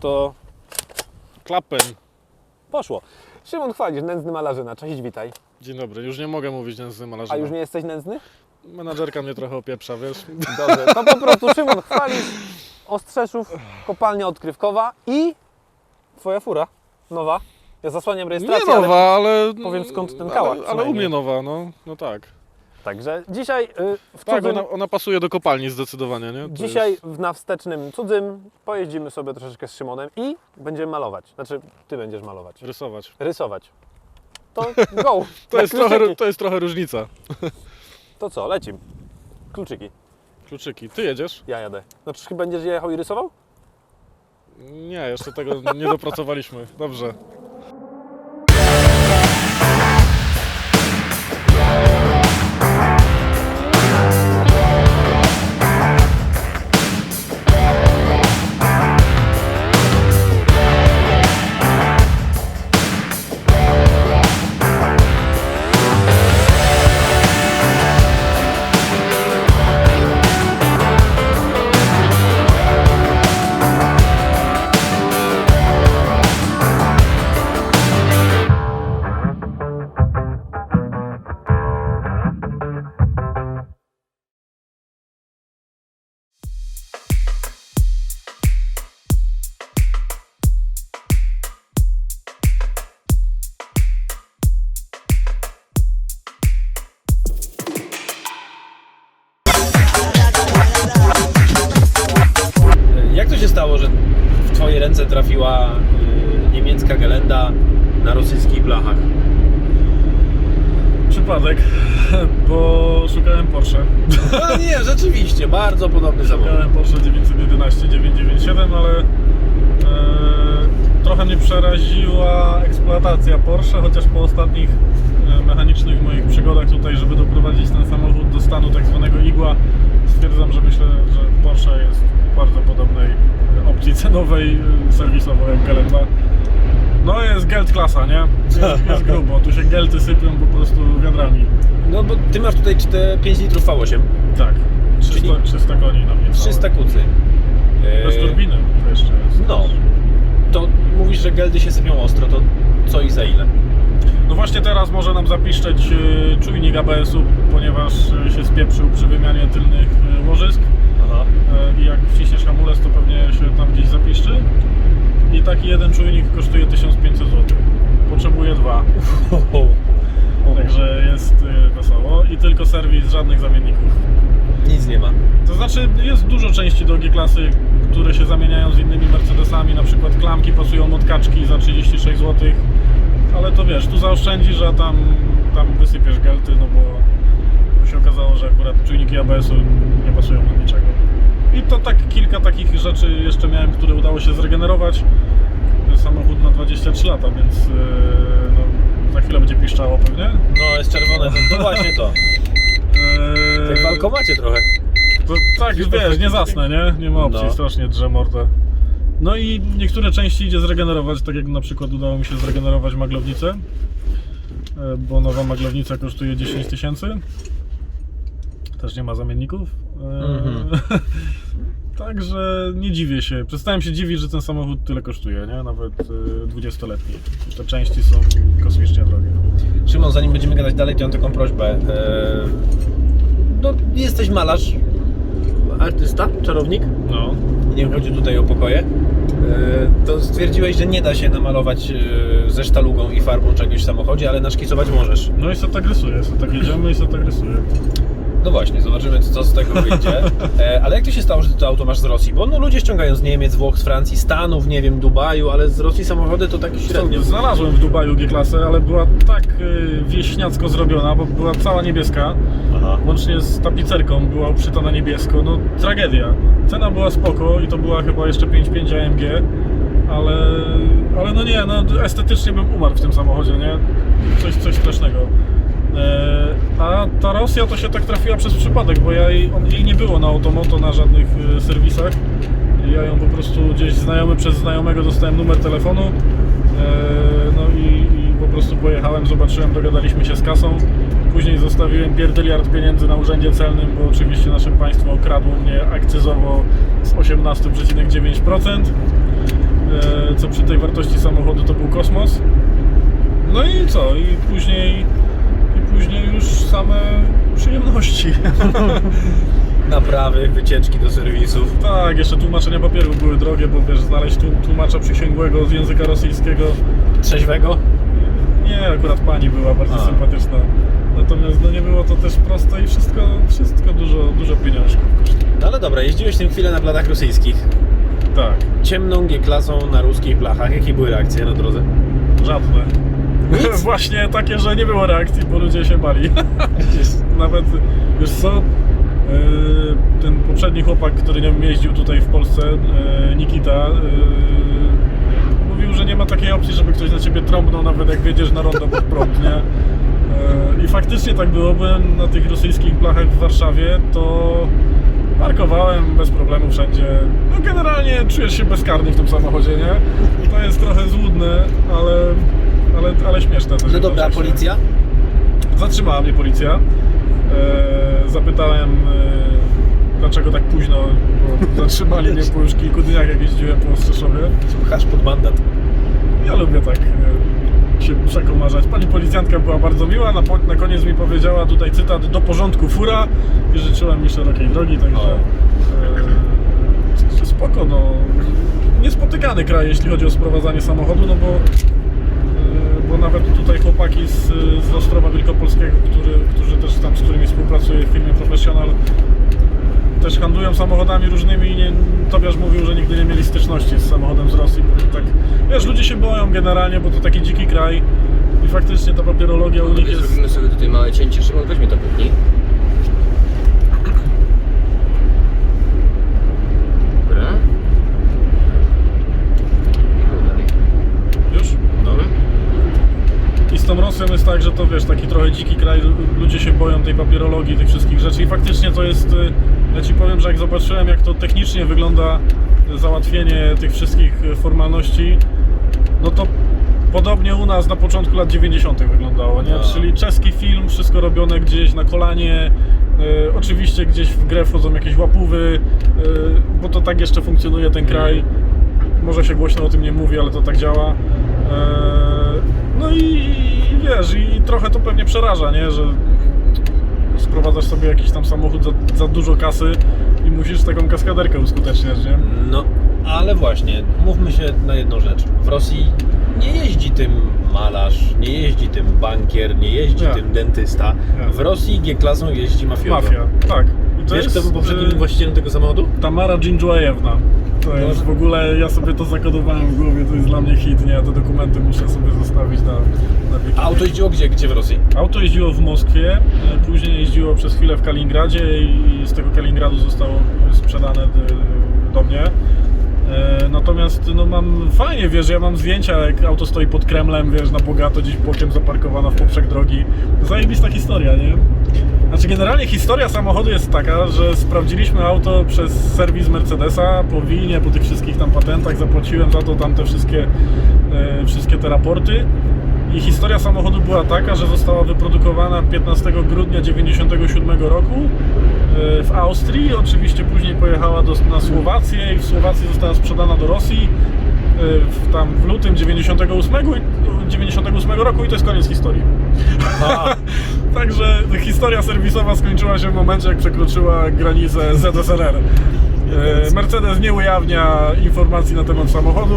to Klapen. poszło. Szymon Chwalisz, nędzny malarzyna. Cześć, witaj. Dzień dobry. Już nie mogę mówić nędzny malarzyna. A już nie jesteś nędzny? Menadżerka mnie trochę opieprza, wiesz? Dobrze, to po prostu Szymon Chwalisz, Ostrzeszów, kopalnia odkrywkowa i twoja fura nowa. Ja zasłaniam Nie rejestrację, ale... nowa, ale... powiem, skąd ten kałak Ale, ale u przynajmniej. mnie nowa, no. No tak. Także dzisiaj y, w Tak, cudzym, ona, ona pasuje do kopalni zdecydowanie, nie? To dzisiaj Jest... w na wstecznym cudzym pojeździmy sobie troszeczkę z Szymonem i będziemy malować. Znaczy, ty będziesz malować. Rysować. Rysować. To go! To Na jest, kluczyki. trochę, to jest trochę różnica. To co, lecim. Kluczyki. Kluczyki. Ty jedziesz? Ja jadę. No czy będziesz jechał i rysował? Nie, jeszcze tego nie dopracowaliśmy. Dobrze. Przypadek, bo szukałem Porsche. No nie, rzeczywiście, bardzo podobny samochód. Szukałem Porsche 911 997, ale e, trochę mnie przeraziła eksploatacja Porsche, chociaż po ostatnich e, mechanicznych moich przygodach tutaj, żeby doprowadzić ten samochód do stanu tak zwanego igła, stwierdzam, że myślę, że Porsche jest w bardzo podobnej e, opcji cenowej, e, serwisowo jak. No jest Geld klasa, nie? Jest, jest grubo, tu się Gelty sypią po prostu wiadrami. No bo Ty masz tutaj 4, 5 litrów V8, Tak, 300, Czyli- 300 koni na mnie. 300 kucy. Bez Y, turbiny to jeszcze jest. No, to mówisz, że geldy się sypią ostro, to co i za ile? No właśnie teraz może nam zapiszczeć e, czujnik ABS-u, ponieważ e, się spieprzył przy wymianie tylnych e, łożysk Aha. e, i jak wciśniesz hamulec to pewnie się tam gdzieś zapiszczy. I taki jeden czujnik kosztuje 1500 zł. Potrzebuję dwa, także jest e, wesoło i tylko serwis, żadnych zamienników. Nic nie ma. To znaczy jest dużo części do G-klasy, które się zamieniają z innymi Mercedesami, na przykład klamki pasują od kaczki za 36 zł, ale to wiesz, tu zaoszczędzisz, a tam, tam wysypiesz gelty, no bo się okazało, że akurat czujniki ABS-u nie pasują do niczego. I to tak kilka takich rzeczy jeszcze miałem, które udało się zregenerować. Samochód na 23 lata, więc yy, no, za chwilę będzie piszczało pewnie. No, jest czerwone, to, to właśnie to. Yy, Jak w alkomacie trochę. To tak, wiesz, nie zasnę, nie? Nie ma opcji, No. strasznie drze mordę. No i niektóre części idzie zregenerować, tak jak na przykład udało mi się zregenerować maglownicę, e, bo nowa maglownica kosztuje 10 tysięcy. Też nie ma zamienników. E, Mhm. Także nie dziwię się. Przestałem się dziwić, że ten samochód tyle kosztuje, nie? Nawet e, 20-letni. Te części są kosmicznie drogie. Szymon, zanim będziemy gadać dalej, to mam taką prośbę. Eee, no, jesteś malarz, artysta, czarownik. No. Nie chodzi tutaj o pokoje. To stwierdziłeś, że nie da się namalować ze sztalugą i farbą czegoś w samochodzie, ale naszkicować możesz. No i co tak rysuje, co tak jedziemy i co tak rysuje. No właśnie, zobaczymy co z tego wyjdzie. E, ale jak to się stało, że ty to auto masz z Rosji? Bo no, ludzie ściągają z Niemiec, Włoch, z Francji, Stanów, nie wiem, Dubaju, ale z Rosji samochody to tak średnio. Znalazłem w Dubaju G-klasę, ale była tak y, wieśniacko zrobiona, bo była cała niebieska, Aha. łącznie z tapicerką, była uprzyta na niebiesko, no tragedia. Cena była spoko i to była chyba jeszcze 5.5 AMG, ale, ale no nie, no estetycznie bym umarł w tym samochodzie, nie? Coś, coś strasznego. E, a ta Rosja to się tak trafiła przez przypadek, bo ja jej, on, jej nie było na Automoto na żadnych y, serwisach. Ja ją po prostu gdzieś znajomy przez znajomego dostałem numer telefonu. E, no i, i po prostu pojechałem, zobaczyłem, dogadaliśmy się z kasą. Później zostawiłem pierdyliard pieniędzy na urzędzie celnym, bo oczywiście nasze państwo okradło mnie akcyzowo z 18,9%. co przy tej wartości samochodu to był kosmos. No i co? I później, później już same przyjemności. Naprawy, wycieczki do serwisów. tak, jeszcze tłumaczenia papierów były drogie, bo wiesz, znaleźć tłumacza przysięgłego z języka rosyjskiego. Trzeźwego? Nie, akurat pani była bardzo A. sympatyczna. Natomiast no, nie było to też proste i wszystko, wszystko dużo, dużo pieniążków. No ale dobra, jeździłeś tym chwilę na bladach rosyjskich. Tak, Ciemną G-klasą na ruskich blachach. Jakie były reakcje na drodze? żadne. Właśnie takie, że nie było reakcji, bo ludzie się bali. Nawet, wiesz co, yy, ten poprzedni chłopak, który nią jeździł tutaj w Polsce, yy, Nikita, yy, mówił, że nie ma takiej opcji, żeby ktoś na ciebie trąbnął, nawet jak wiedziesz na rondo pod prąd, nie? I faktycznie tak było, byłem na tych rosyjskich blachach w Warszawie, to parkowałem bez problemu wszędzie. No generalnie czujesz się bezkarny w tym samochodzie, nie? To jest trochę złudne, ale, ale, ale śmieszne też. No dobra, a policja? Zatrzymała mnie policja. E, zapytałem, e, dlaczego tak późno, bo zatrzymali mnie po już kilku dniach, jak jeździłem po Ostrzeszowie. Słuchasz pod mandat. Ja lubię tak e, się przekomarzać. Pani policjantka była bardzo miła, na, po- na koniec mi powiedziała tutaj cytat do porządku fura i życzyła mi szerokiej drogi, także e, spoko, no. Niespotykany kraj, jeśli chodzi o sprowadzanie samochodu, no bo bo nawet tutaj chłopaki z, z Ostrowa Wielkopolskiego, który, którzy też tam, z którymi współpracuję w firmie Professional, też handlują samochodami różnymi i nie, Tobiasz mówił, że nigdy nie mieli styczności z samochodem z Rosji. Tak, wiesz, ludzie się boją generalnie, bo to taki dziki kraj i faktycznie ta papierologia u nich jest... Zrobimy sobie tutaj małe cięcie. Szymon, weź mnie to puknij. Dobra. I mów dalej. Już? Dobra. Rosją jest tak, że to wiesz, taki trochę dziki kraj, lu- ludzie się boją tej papierologii, tych wszystkich rzeczy i faktycznie to jest, y, ja Ci powiem, że jak zobaczyłem jak to technicznie wygląda y, załatwienie tych wszystkich y, formalności, no to podobnie u nas na początku lat 90. wyglądało, nie? No. Czyli czeski film, wszystko robione gdzieś na kolanie, y, oczywiście gdzieś w grę wchodzą jakieś łapówy, y, bo to tak jeszcze funkcjonuje ten kraj. Może się głośno o tym nie mówi, ale to tak działa. Eee, No i, i wiesz, i trochę to pewnie przeraża, nie? Że sprowadzasz sobie jakiś tam samochód za, za dużo kasy i musisz taką kaskaderkę uskuteczniać, nie? No, ale właśnie, mówmy się na jedną rzecz. W Rosji nie jeździ tym malarz, nie jeździ tym bankier, nie jeździ Nie. tym dentysta. Nie. W Rosji G-klasą jeździ mafiozo. Mafia, tak. I to Wiesz, kto był poprzednim e, właścicielem tego samochodu? Tamara Dżindżłajewna. To jest w ogóle, ja sobie to zakodowałem w głowie, to jest dla mnie hit, nie? Ja te dokumenty muszę sobie zostawić na, na wieki. A auto jeździło gdzie? Gdzie w Rosji? Auto jeździło w Moskwie, e, później jeździło przez chwilę w Kaliningradzie i z tego Kaliningradu zostało sprzedane d- do mnie. E, Natomiast no mam fajnie, wiesz, ja mam zdjęcia jak auto stoi pod Kremlem, wiesz, na bogato gdzieś bokiem zaparkowana w poprzek drogi. Zajebista historia, nie? Znaczy generalnie historia samochodu jest taka, że sprawdziliśmy auto przez serwis Mercedesa po winie, po tych wszystkich tam patentach, zapłaciłem za to tam te wszystkie, e, wszystkie te raporty. I historia samochodu była taka, że została wyprodukowana 15 grudnia 1997 roku e, w Austrii. Oczywiście później pojechała do, na Słowację i w Słowacji została sprzedana do Rosji w, tam w lutym 98, i- 98 roku i to jest koniec historii. Także historia serwisowa skończyła się w momencie, jak przekroczyła granicę ZSRR. E, Mercedes nie ujawnia informacji na temat samochodu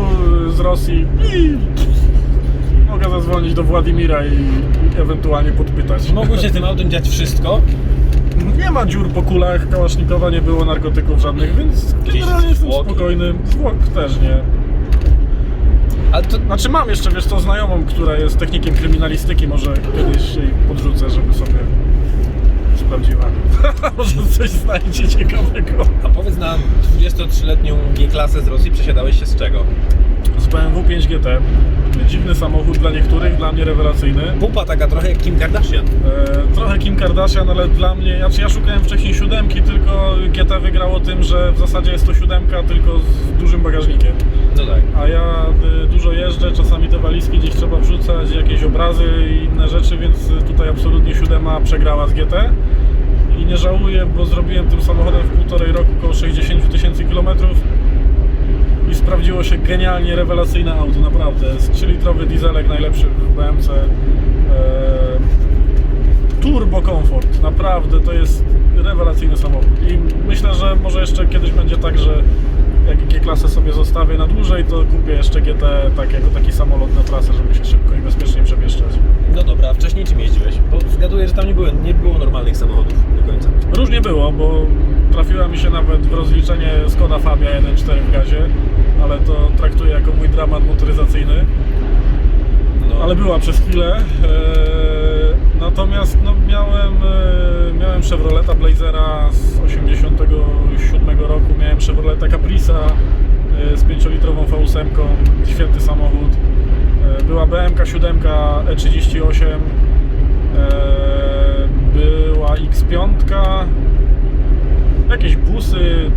z Rosji i mogę zadzwonić do Władimira i ewentualnie podpytać. mogło się tym autem dziać wszystko. Nie ma dziur po kulach, kałasznikowa nie było narkotyków żadnych, więc generalnie jestem spokojny. Zwłok też nie. Ale to Znaczy mam jeszcze, wiesz, tą znajomą, która jest technikiem kryminalistyki, może kiedyś jej podrzucę, żeby sobie sprawdziła. może coś znajdzie ciekawego. A powiedz na 23-letnią G-klasę z Rosji przesiadałeś się z czego? Z BMW 5 GT. Dziwny samochód dla niektórych, dla mnie rewelacyjny. Pupa taka trochę jak Kim Kardashian. E, trochę Kim Kardashian, ale dla mnie, znaczy ja szukałem wcześniej siódemki, tylko GT wygrało tym, że w zasadzie jest to siódemka, tylko z dużym bagażnikiem. No tak. A ja y, dużo jeżdżę, czasami te walizki gdzieś trzeba wrzucać, jakieś obrazy i inne rzeczy, więc tutaj absolutnie siódema przegrała z GT. I nie żałuję, bo zrobiłem tym samochodem w półtorej roku około 60 tysięcy kilometrów. I sprawdziło się genialnie, rewelacyjne auto, naprawdę. Jest 3-litrowy dieselek najlepszy w BMC. E, turbo komfort, naprawdę to jest rewelacyjny samochód. I myślę, że może jeszcze kiedyś będzie tak, że jak G-klasę sobie zostawię na dłużej, to kupię jeszcze GT tak, jako taki samolot na trasę, żeby się szybko i bezpiecznie przemieszczać. No dobra, a wcześniej czym jeździłeś? Bo zgaduję, że tam nie było, nie było normalnych samochodów do końca. Różnie było, bo trafiła mi się nawet w rozliczenie Skoda Fabia 1.4 w gazie, ale to traktuję jako mój dramat motoryzacyjny. No. ale była przez chwilę. E, natomiast no, miałem, e, miałem Chevroleta Blazera z 87 roku, miałem Chevroleta Caprisa e, z 5-litrową V8, świetny samochód. E, była BMK 7 E38, e, była X5, jakieś busy,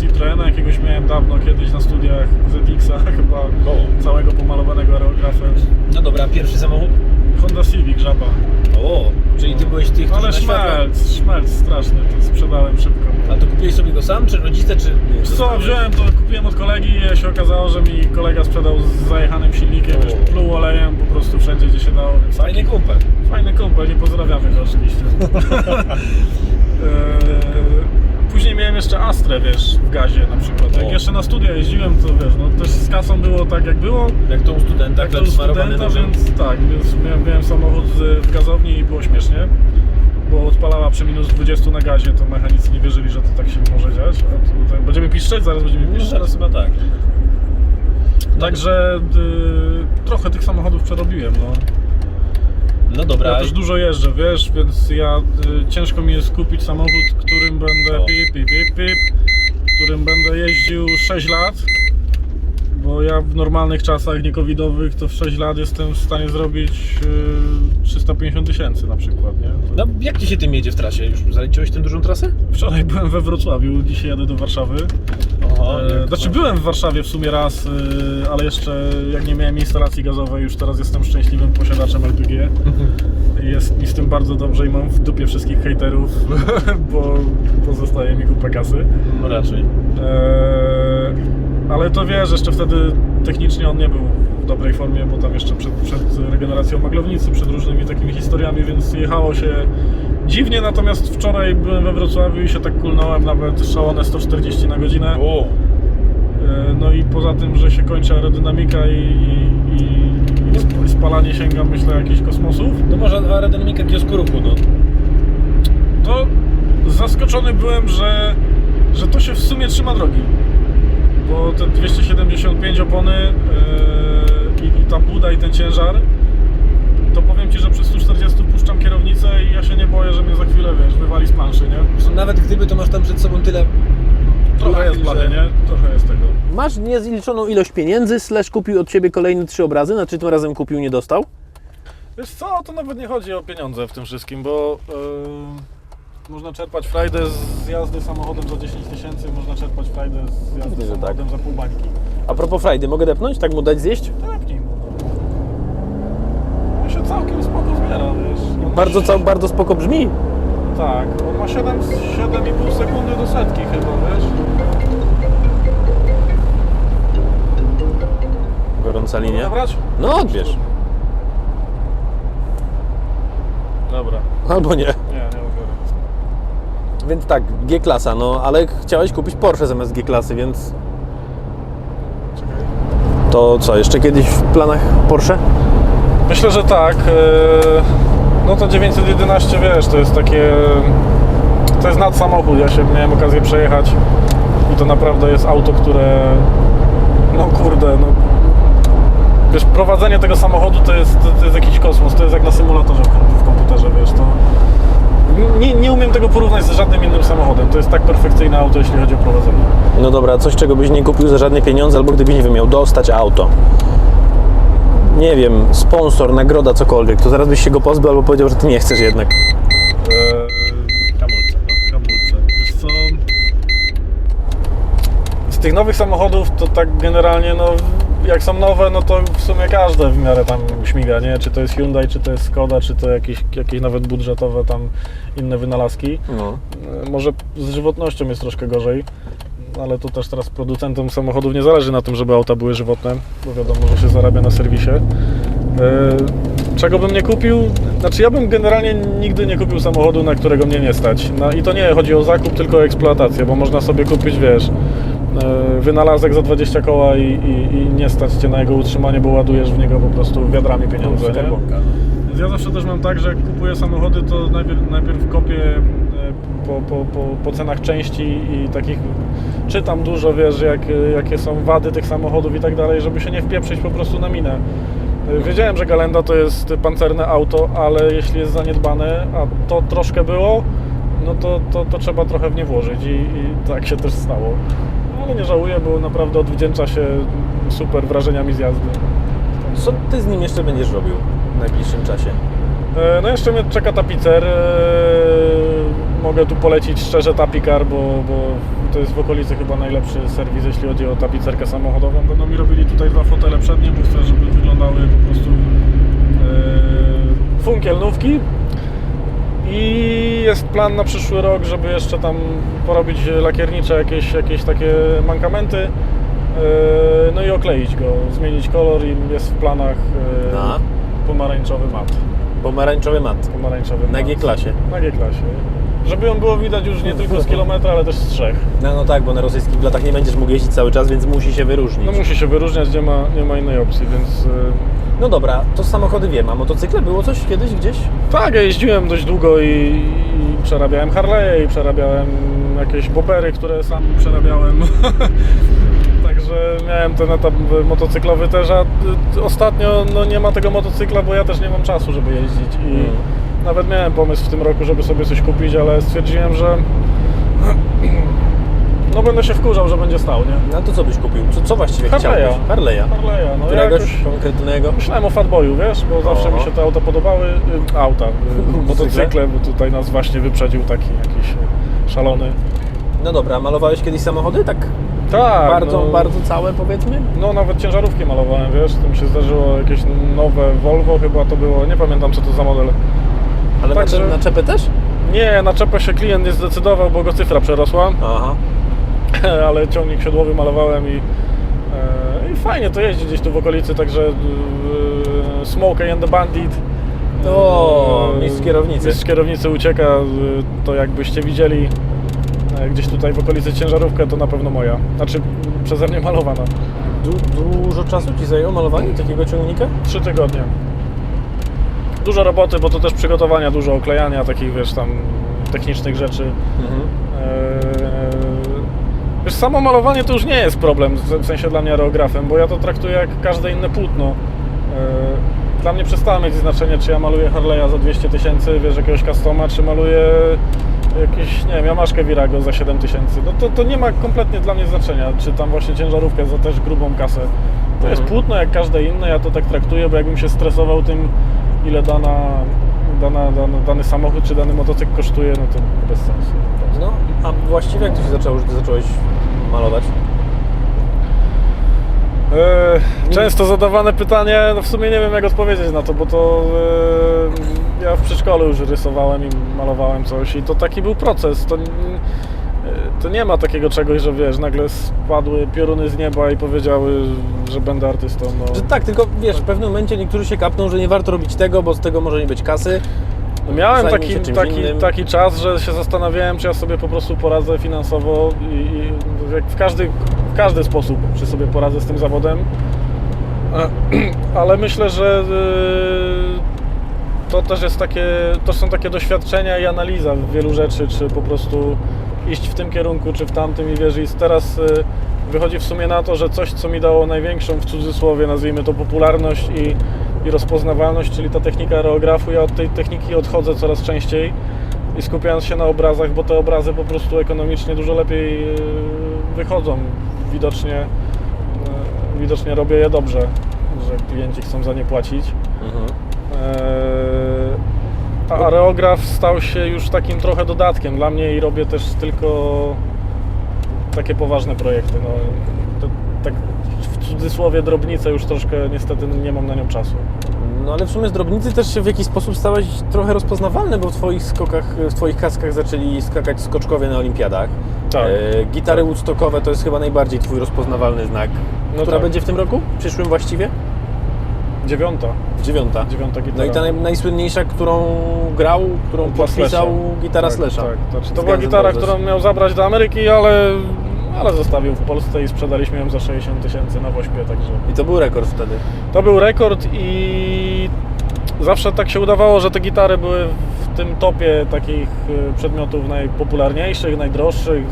Citroena jakiegoś miałem dawno kiedyś na studiach ZX-a chyba całego pomalowanego aerografem. No dobra, a pierwszy samochód? Honda Civic, żaba. O, czyli ty byłeś tych, którzy Ale na światło... szmelc, szmelc straszny, to sprzedałem szybko. A to kupiłeś sobie go sam, czy rodzice, czy... Wiesz Co, wziąłem to, kupiłem od kolegi i się okazało, że mi kolega sprzedał z zajechanym silnikiem, O. wiesz, pluł olejem po prostu wszędzie, gdzie się dało, więc Fajny kumpel. Fajny kumpel, nie pozdrawiamy go oczywiście. Eee, Później miałem jeszcze Astrę, wiesz, w gazie na przykład. Jak O. jeszcze na studia jeździłem, to wiesz, no też z kasą było tak jak było, Jak to u studenta, chleb to smarowany studenta, więc tak, więc miałem, miałem samochód z- w gazowni i było śmiesznie, bo odpalała przy minus 20 na gazie, to mechanicy nie wierzyli, że to tak się może dziać. A tak, będziemy piszczeć? Zaraz będziemy No, piszczeć. zaraz chyba tak. Także y, trochę tych samochodów przerobiłem, no. No dobra, Ja też dużo jeżdżę, wiesz, więc ja y, ciężko mi jest kupić samochód, którym będę O. pip, pip, pip, pip, którym będę jeździł 6 lat. Bo ja w normalnych czasach niekowidowych to w 6 lat jestem w stanie zrobić y, 350 tysięcy na przykład, nie? To... no jak ci się tym jedzie w trasie? Już zaliczyłeś tę dużą trasę? Wczoraj byłem we Wrocławiu, dzisiaj jadę do Warszawy. Oho, E, znaczy byłem w Warszawie w sumie raz, y, ale jeszcze jak nie miałem instalacji gazowej, już teraz jestem szczęśliwym posiadaczem LPG. Jest mi z tym bardzo dobrze i mam w dupie wszystkich hejterów, bo pozostaje mi kupę kasy. No raczej. Eee, ale to wiesz, jeszcze wtedy technicznie on nie był w dobrej formie, bo tam jeszcze przed, przed regeneracją maglownicy, przed różnymi takimi historiami, więc jechało się dziwnie, natomiast wczoraj byłem we Wrocławiu i się tak kulnąłem nawet szalone 140 na godzinę. O, E, No i poza tym, że się kończy aerodynamika i, i, i sp- spalanie sięga myślę jakichś kosmosów, no może aerodynamika kiosku ruchu, no. to zaskoczony byłem, że, że to się w sumie trzyma drogi. Bo te 275 opony yy, i, i ta buda i ten ciężar, to powiem Ci, że przy 140 puszczam kierownicę i ja się nie boję, że mnie za chwilę, wiesz, wywali z planszy, nie? Nawet gdyby to masz tam przed sobą tyle... Trochę jest blady, że- nie? Trochę jest tego. Masz niezliczoną ilość pieniędzy, slash kupił od Ciebie kolejne trzy obrazy, znaczy tym razem kupił, nie dostał? Wiesz co, to nawet nie chodzi o pieniądze w tym wszystkim, bo yy, można czerpać frajdę z jazdy samochodem za 10 tysięcy, można czerpać frajdę z jazdy Pewnie, że tak. samochodem za pół bańki. A propos frajdy, mogę depnąć? Tak mu dać zjeść? Tepnij mu. no. On się całkiem spoko zbiera, wiesz. On Bardzo, cał, bardzo spoko brzmi. Tak, on ma 7 7,5 sekundy do setki chyba, wiesz. Gorąca linia. Zabrać? No odbierz. Dobra, Albo nie. Więc tak, G-klasa, no ale chciałeś kupić Porsche zamiast G-klasy, więc to co, jeszcze kiedyś w planach Porsche? Myślę, że tak. e, No to 911, wiesz, to jest takie... To jest nad samochód. Ja się miałem okazję przejechać i to naprawdę jest auto, które... No kurde, no... Wiesz, prowadzenie tego samochodu to jest, to, jest jakiś kosmos. To jest jak na symulatorze w komputerze, wiesz, to... Nie, nie umiem tego porównać z żadnym innym samochodem. To jest tak perfekcyjne auto, jeśli chodzi o prowadzenie. No dobra, coś czego byś nie kupił za żadne pieniądze, albo gdybyś nie wiem, miał dostać auto. Nie wiem, sponsor, nagroda, cokolwiek, to zaraz byś się go pozbył albo powiedział, że ty nie chcesz jednak. Eee, Hamulce, no. hamulce. Wiesz co? Z tych nowych samochodów to tak generalnie, no jak są nowe, no to w sumie każde w miarę tam śmiga, nie? Czy to jest Hyundai, czy to jest Skoda, czy to jakieś, jakieś nawet budżetowe tam inne wynalazki. No. E, Może z żywotnością jest troszkę gorzej. ale to też teraz producentom samochodów nie zależy na tym, żeby auta były żywotne, bo wiadomo, że się zarabia na serwisie. Czego bym nie kupił? Znaczy ja bym generalnie nigdy nie kupił samochodu, na którego mnie nie stać. No, I to nie chodzi o zakup, tylko o eksploatację, bo można sobie kupić, wiesz, e, wynalazek za 20 koła i, i, i nie stać Cię na jego utrzymanie, bo ładujesz w niego po prostu wiadrami pieniądze. Nie? Więc ja zawsze też mam tak, że jak kupuję samochody, to najpierw, najpierw kopię e, po, po, po, po cenach części i takich czytam dużo, wiesz, jak, jakie są wady tych samochodów i tak dalej, żeby się nie wpieprzyć po prostu na minę. Wiedziałem, że Galenda to jest pancerne auto, ale jeśli jest zaniedbane, a to troszkę było, no to, to, to trzeba trochę w nie włożyć i, i tak się też stało. Ale nie żałuję, bo naprawdę odwdzięcza się super wrażeniami z jazdy. Co ty z nim jeszcze będziesz robił w najbliższym czasie? E, No jeszcze mnie czeka tapicer. E, Mogę tu polecić szczerze Tapikar, bo, bo to jest w okolicy chyba najlepszy serwis, jeśli chodzi o tapicerkę samochodową. Będą mi robili tutaj dwa fotele przednie, bo chcę, żeby wyglądały po prostu e, funkielnówki. I jest plan na przyszły rok, żeby jeszcze tam porobić lakiernicze jakieś, jakieś takie mankamenty. e, No i okleić go, zmienić kolor i jest w planach Na? pomarańczowy mat. Pomarańczowy mat. Pomarańczowy Na. G-klasie. Na G-klasie. Żeby ją było widać już nie tylko z kilometra, ale też z trzech. No, no tak, bo na rosyjskich blatach nie będziesz mógł jeździć cały czas, więc musi się wyróżnić. No musi się wyróżniać, nie ma, nie ma innej opcji, więc... y, No dobra, to samochody wiem, a motocykle było coś kiedyś gdzieś? Tak, ja jeździłem dość długo i, i przerabiałem Harley'e i przerabiałem jakieś bobery, które sam przerabiałem. Także miałem ten etap motocyklowy też, a y, ostatnio no, nie ma tego motocykla, bo ja też nie mam czasu, żeby jeździć i Mm. Nawet miałem pomysł w tym roku, żeby sobie coś kupić, ale stwierdziłem, że no będę się wkurzał, że będzie stał, nie? No to co byś kupił? Co, co właściwie Harley'a. chciałbyś? Harley'a. Harley'a, no Któregoś jakoś... konkretnego? Myślałem o Fatboyu, wiesz, bo zawsze O. mi się te auta podobały. Y, Auta, y, motocykle, bo tutaj nas właśnie wyprzedził taki jakiś y, szalony. No dobra, malowałeś kiedyś samochody? Tak Tak, bardzo, no, bardzo całe powiedzmy? No nawet ciężarówki malowałem, wiesz, to mi się zdarzyło jakieś nowe Volvo chyba to było, nie pamiętam co to za model. Ale Także- na, czepę też? Nie, na czepę się klient nie zdecydował, bo go cyfra przerosła, Aha. ale ciągnik siodłowy malowałem i, e, i fajnie to jeździ gdzieś tu w okolicy, także e, Smokey and the Bandit. O, E, mistrz kierownicy. Mistrz kierownicy ucieka, to jakbyście widzieli gdzieś tutaj w okolicy ciężarówkę, to na pewno moja. Znaczy przeze mnie malowana. Du, dużo czasu Ci zajęło malowanie takiego ciągnika? Trzy tygodnie. Dużo roboty, bo to też przygotowania, dużo oklejania takich, wiesz, tam technicznych rzeczy. Mhm. Eee, Wiesz, samo malowanie to już nie jest problem, w sensie dla mnie aerografem, bo ja to traktuję jak każde inne płótno. Eee, Dla mnie przestało mieć znaczenie, czy ja maluję Harley'a za 200 tysięcy, wiesz, jakiegoś customa, czy maluję jakiś, nie wiem, Yamaszkę Virago za 7 tysięcy. No to, to nie ma kompletnie dla mnie znaczenia, czy tam właśnie ciężarówkę za też grubą kasę. To jest Mhm. płótno jak każde inne, ja to tak traktuję, bo jakbym się stresował tym, ile dana, dana, dana, dany samochód czy dany motocykl kosztuje, no to bez sensu. No, a właściwie jak to się zaczęło, że Ty zacząłeś malować? E, Często zadawane pytanie, no w sumie nie wiem jak odpowiedzieć na to, bo to e, ja w przedszkolu już rysowałem i malowałem coś i to taki był proces. To, e, to nie ma takiego czegoś, że wiesz, nagle spadły pioruny z nieba i powiedziały, że będę artystą. No. Że tak, tylko wiesz, w pewnym momencie niektórzy się kapną, że nie warto robić tego, bo z tego może nie być kasy. No miałem taki, taki, innym. taki czas, że się zastanawiałem, czy ja sobie po prostu poradzę finansowo i, i jak w, każdy, w każdy sposób, czy sobie poradzę z tym zawodem. Ale myślę, że y, to też jest takie, to są takie doświadczenia i analiza wielu rzeczy, czy po prostu iść w tym kierunku, czy w tamtym i wiesz, i teraz y, wychodzi w sumie na to, że coś, co mi dało największą w cudzysłowie, nazwijmy to popularność i, i rozpoznawalność, czyli ta technika aerografu, ja od tej techniki odchodzę coraz częściej i skupiając się na obrazach, bo te obrazy po prostu ekonomicznie dużo lepiej y, wychodzą. Widocznie, y, widocznie robię je dobrze, że klienci chcą za nie płacić. Mhm. A areograf stał się już takim trochę dodatkiem dla mnie i robię też tylko takie poważne projekty. No, to, tak w cudzysłowie drobnice już troszkę niestety nie mam na nią czasu. No ale w sumie z drobnicy też się w jakiś sposób stałeś trochę rozpoznawalny, bo w twoich skokach, w twoich kaskach zaczęli skakać skoczkowie na olimpiadach. Tak. E, gitary woodstockowe to jest chyba najbardziej twój rozpoznawalny znak. No Która tak. będzie w tym roku? Przyszłym właściwie? Dziewiąta. Dziewiąta. Dziewiąta gitara. No i ta naj, najsłynniejsza, którą grał, którą podpisał Slasha. gitara tak, Slasha. Tak, znaczy, Z to była gitara, którą miał zabrać do Ameryki, ale, ale zostawił w Polsce i sprzedaliśmy ją za 60 tysięcy na Wośpie, także I to był rekord wtedy. to był rekord i zawsze tak się udawało, że te gitary były w tym topie takich y, przedmiotów najpopularniejszych, najdroższych.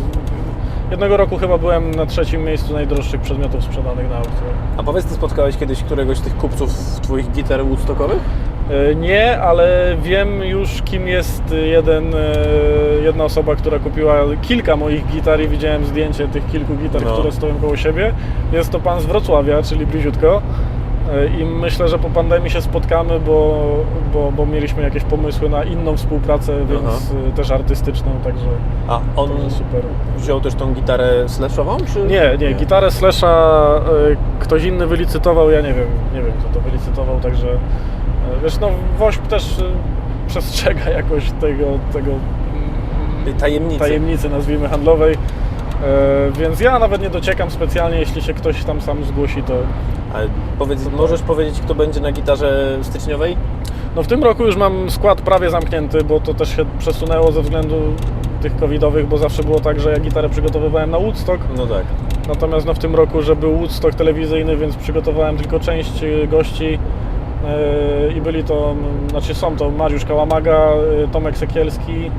Jednego roku chyba byłem na trzecim miejscu najdroższych przedmiotów sprzedanych na aukcjach. A powiedz, ty spotkałeś kiedyś któregoś z tych kupców twoich gitar woodstockowych? E, Nie, ale wiem już kim jest jeden, e, jedna osoba, która kupiła kilka moich gitar i widziałem zdjęcie tych kilku gitar, No. które stoją koło siebie. Jest to pan z Wrocławia, czyli bliziutko. I myślę, że po pandemii się spotkamy, bo, bo, bo mieliśmy jakieś pomysły na inną współpracę, więc Aha. e, też artystyczną, także A on super. wziął też tą gitarę slashową, czy? Nie, nie, gitarę Slasha e, ktoś inny wylicytował, ja nie wiem, nie wiem kto to wylicytował, także e, wiesz, no Wośp też przestrzega jakoś tego, tego Tej tajemnicy. tajemnicy nazwijmy handlowej, więc ja nawet nie dociekam specjalnie, jeśli się ktoś tam sam zgłosi, to Ale powiedz, możesz powiedzieć, kto będzie na gitarze styczniowej? no w tym roku już mam skład prawie zamknięty, bo to też się przesunęło ze względu tych covidowych, bo zawsze było tak, że ja gitarę przygotowywałem na Woodstock, No tak. Natomiast no, w tym roku, że był Woodstock telewizyjny, więc przygotowałem tylko część y, gości yy, i byli to, znaczy są to Mariusz Kałamaga, y, Tomek Sekielski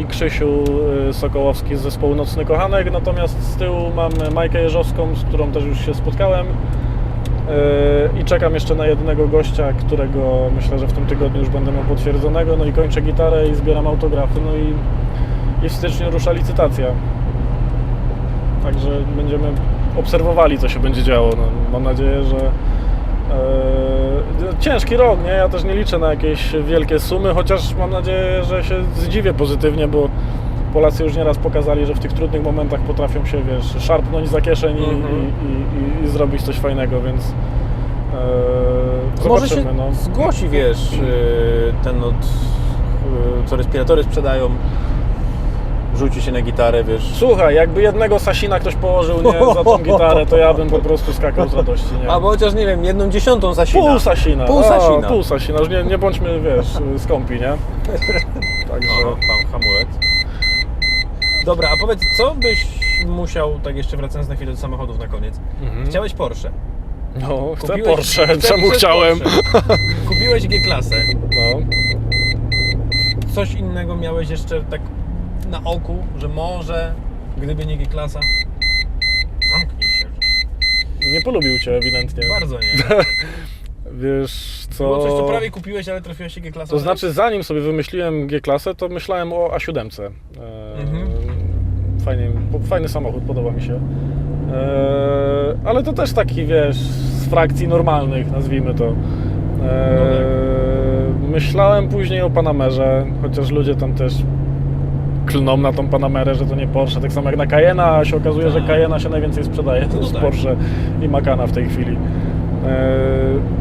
i Krzysiu y, Sokołowski z zespołu Nocny Kochanek, natomiast z tyłu mam Majkę Jeżowską, z którą też już się spotkałem yy, i czekam jeszcze na jednego gościa, którego myślę, że w tym tygodniu już będę miał potwierdzonego, no i kończę gitarę i zbieram autografy, no i, i w styczniu rusza licytacja. Także będziemy obserwowali, co się będzie działo. No, mam nadzieję, że ciężki rok, nie? Ja też nie liczę na jakieś wielkie sumy, chociaż mam nadzieję, że się zdziwię pozytywnie, bo Polacy już nieraz pokazali, że w tych trudnych momentach potrafią się, wiesz, szarpnąć za kieszeń i, Mhm. i, i, i zrobić coś fajnego, więc e, Może się zobaczymy, no. zgłosi, wiesz, yy, ten od, yy, co respiratory sprzedają, rzuci się na gitarę, wiesz. Słuchaj, jakby jednego Sasina ktoś położył nie, za tą gitarę, to ja bym po prostu skakał z radości, nie? Albo chociaż, nie wiem, jedną dziesiątą Sasina. Pół Sasina. Pół A, Sasina. pół Sasina. Już nie, nie bądźmy, wiesz, skąpi, nie? Także... Aha, tam hamulec. Dobra, a powiedz, co byś musiał, tak jeszcze wracając na chwilę do samochodów na koniec. Mhm. Chciałeś Porsche. No, chcę Kupiłeś- Porsche. chcesz- Czemu chcesz chciałem? Porsche. Kupiłeś G-klasę. No. Coś innego miałeś jeszcze tak na oku, że może, gdyby nie G-klasa? Zamknij się. Nie polubił cię ewidentnie. Bardzo nie. Wiesz co... Było coś, co prawie kupiłeś, ale trafiła się G-klasa. To znaczy, zanim sobie wymyśliłem G-klasę, to myślałem o A7. E, Mhm. fajnie, po- fajny samochód, podoba mi się. E, ale to też taki, wiesz, z frakcji normalnych, nazwijmy to. E, No tak. Myślałem później o Panamerze, chociaż ludzie tam też klną na tą Panamerę, że to nie Porsche, tak samo jak na Cayena, a się okazuje, że Tak. Cayena się najwięcej sprzedaje No z tak. Porsche i Macana w tej chwili. E,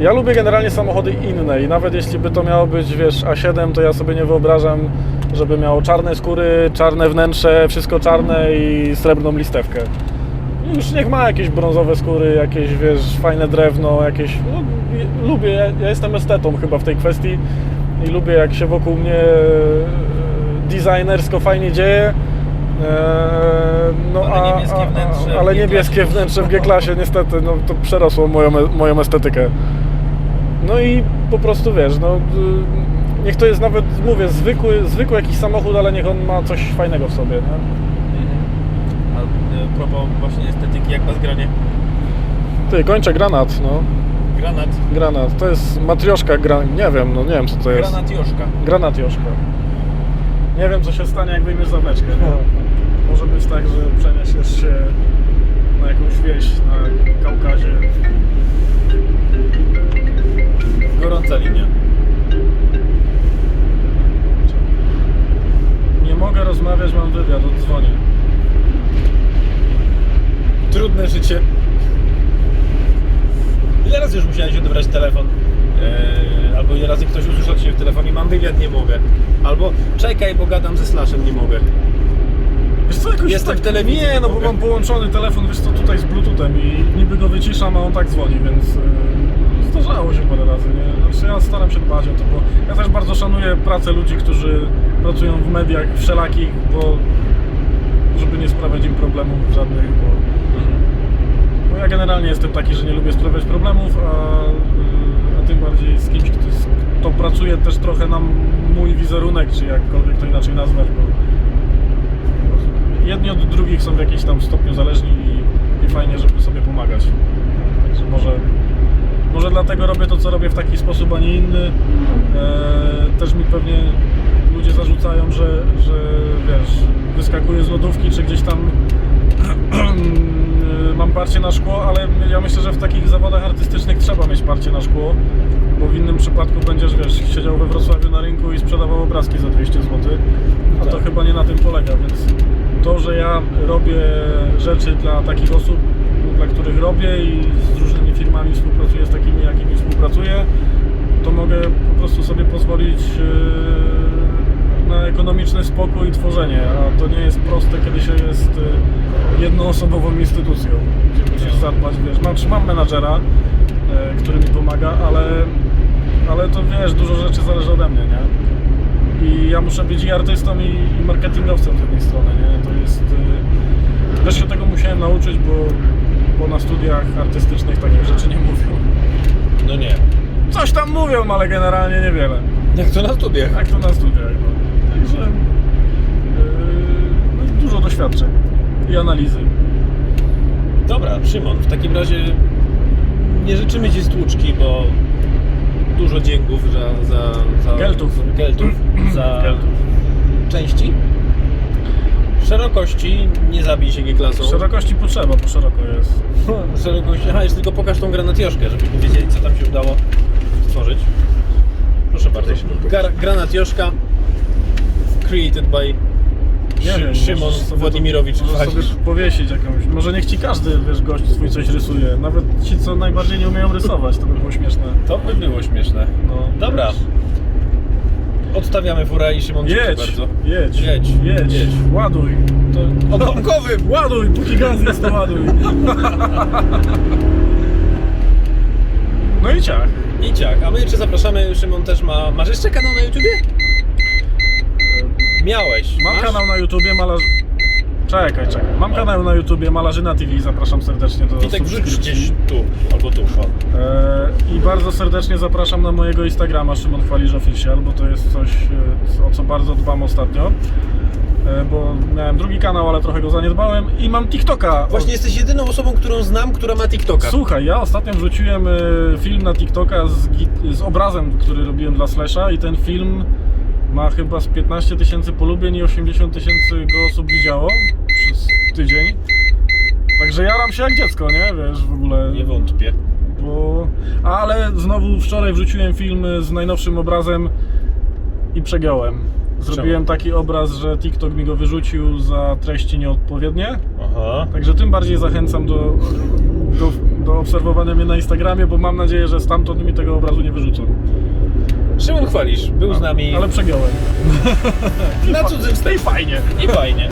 ja lubię generalnie samochody inne i nawet jeśli by to miało być, wiesz, A7, to ja sobie nie wyobrażam, żeby miało czarne skóry, czarne wnętrze, wszystko czarne i srebrną listewkę. Już niech ma jakieś brązowe skóry, jakieś, wiesz, fajne drewno, jakieś... No, lubię, ja, ja jestem estetą chyba w tej kwestii i lubię jak się wokół mnie designersko fajnie dzieje. E, No, Ale a, niebieskie a, wnętrze w a, ale G-klasie niebieskie wnętrze w G-klasie niestety, no to przerosło moją, moją estetykę. No i po prostu wiesz, no y, niech to jest nawet, mówię, zwykły, zwykły jakiś samochód, ale niech on ma coś fajnego w sobie, nie? Mhm. A e, propos właśnie estetyki, jak bazgranie? Ty, kończę granat, no. Granat. Granat, to jest matrioszka, gra... nie wiem, no nie wiem co to jest. Granat Joszka. Nie wiem co się stanie jak wyjmiesz zawleczkę, nie? Może być tak, że przeniesiesz się na jakąś wieś na Kaukazie. Gorąca linia. Nie mogę rozmawiać, mam wywiad, odzwonię. Trudne życie. Ile razy już musiałeś odebrać telefon, albo ile razy ktoś usłyszał Cię w telefonie, mam wywiad, nie mogę. Albo czekaj, bo gadam ze Slashem, nie mogę. Wiesz co, jakoś Jestem tak, w telewizji, Nie, no bo mam połączony telefon, wiesz co, tutaj z bluetoothem i niby go wyciszam, a on tak dzwoni, więc yy, zdarzało się parę razy, nie? Znaczy ja staram się dbać o to, bo ja też bardzo szanuję pracę ludzi, którzy pracują w mediach wszelakich, bo żeby nie sprawiać im problemów żadnych, bo, bo ja generalnie jestem taki, że nie lubię sprawiać problemów, a tym bardziej z kimś, kto, też trochę na mój wizerunek, czy jakkolwiek to inaczej nazwać, bo jedni od drugich są w jakimś tam stopniu zależni i, i fajnie, żeby sobie pomagać. Także może, może dlatego robię to, co robię w taki sposób, a nie inny. E, też mi pewnie ludzie zarzucają, że, że wiesz, wyskakuję z lodówki, czy gdzieś tam e, mam parcie na szkło, ale ja myślę, że w takich zawodach artystycznych trzeba mieć parcie na szkło, bo w innym przypadku będziesz, wiesz, siedział we Wrocławiu na rynku i sprzedawał obrazki za 200 zł, a to Tak. chyba nie na tym polega, więc to, że ja robię rzeczy dla takich osób, dla których robię i z różnymi firmami współpracuję, z takimi, jakimi współpracuję, to mogę po prostu sobie pozwolić yy, na ekonomiczny spokój i tworzenie, a to nie jest proste, kiedy się jest yy, jednoosobową instytucją, gdzie musisz zadbać, wiesz, mam, mam menadżera, yy, który mi pomaga, ale, ale to wiesz, dużo rzeczy zależy ode mnie, nie? I ja muszę być i artystą, i, i marketingowcem z jednej strony, nie? To jest... Yy, też się tego musiałem nauczyć, bo, bo na studiach artystycznych takich rzeczy nie mówią. No nie. Coś tam mówią, ale generalnie niewiele. Jak to na studiach? Jak to na studiach, no. Także yy, dużo doświadczeń i analizy. Dobra, Szymon, w takim razie nie życzymy Ci stłuczki, bo dużo dzięków za... za, za Geltów. Geltów. Za Geltów. części. Szerokości nie zabij się G-klasą. Szerokości potrzeba, bo szeroko jest. Szerokości. Aha, jeszcze tylko pokaż tą granatioszkę, żebyśmy wiedzieli, co tam się udało stworzyć. Proszę bardzo. Gar- granatioszka created by Nie wiem, Szymon możesz sobie to- Władimirowicz Możesz sobie powiesić jakąś. Może niech ci każdy, wiesz, gość swój coś rysuje. Nawet ci, co najbardziej nie umieją rysować, to by było śmieszne. To by było śmieszne. No, Dobra. Odstawiamy furę i Szymon dziękuję Jedź, bardzo. jedź, Jedź, jedź, jedź. ładuj. To odłamkowym! Ładuj, póki gaz jest, to ładuj. No i ciach. I ciak. A my jeszcze zapraszamy, Szymon też ma... Masz jeszcze kanał na YouTubie? Miałeś. Mam Masz? kanał na YouTubie, malarz... Czekaj, czekaj. Mam kanał na YouTubie Malarzyna TV, zapraszam serdecznie do Witek subskrypcji. gdzieś tu, albo tu. O. E, I bardzo serdecznie zapraszam na mojego Instagrama Szymon Chwalisz Official, bo to jest coś, e, o co bardzo dbam ostatnio. E, Bo miałem drugi kanał, ale trochę go zaniedbałem i mam TikToka. Właśnie jesteś jedyną osobą, którą znam, która ma TikToka. Słuchaj, ja ostatnio wrzuciłem film na TikToka z, z obrazem, który robiłem dla Slasha i ten film ma chyba z 15 tysięcy polubień i 80 tysięcy go osób widziało przez tydzień. Także jaram się jak dziecko, nie? Wiesz, w ogóle. Nie wątpię. Bo... Ale znowu wczoraj wrzuciłem film z najnowszym obrazem i przegiąłem. Zrobiłem taki obraz, że TikTok mi go wyrzucił za treści nieodpowiednie. Aha. Także tym bardziej zachęcam do, do, do obserwowania mnie na Instagramie, bo mam nadzieję, że stamtąd mi tego obrazu nie wyrzucą. Szymon Chwalisz był z nami Ale przegiąłem. na cudzym I fajnie. I fajnie.